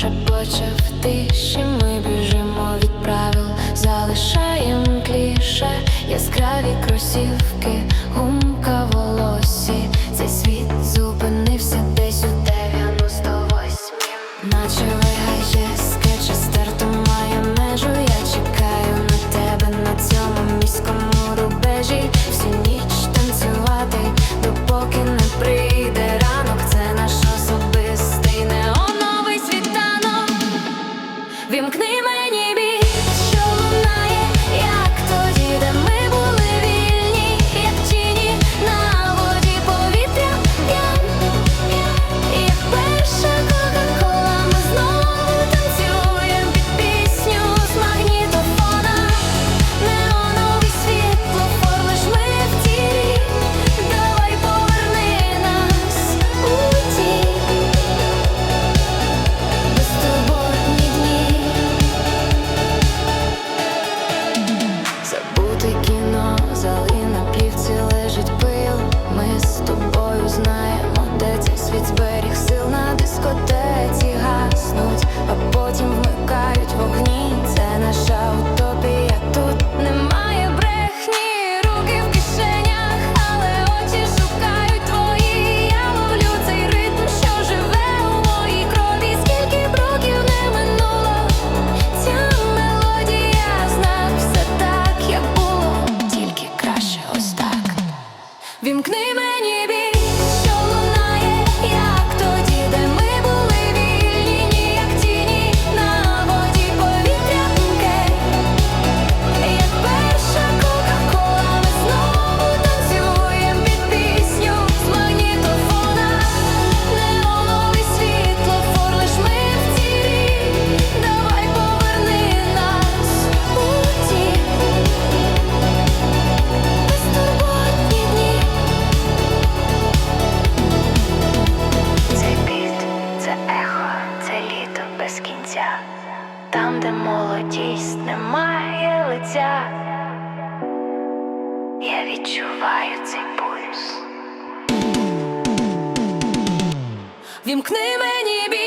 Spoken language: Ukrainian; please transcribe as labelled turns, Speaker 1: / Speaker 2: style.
Speaker 1: шепоче в тиші, ми біжимо від правил, залишаємо кліше, яскраві кросівки, гумка волосі, цей світ зупинився десь у дев'яносто восьмі. де молодість немає лиця, я відчуваю цей пульс. Вімкни мені біль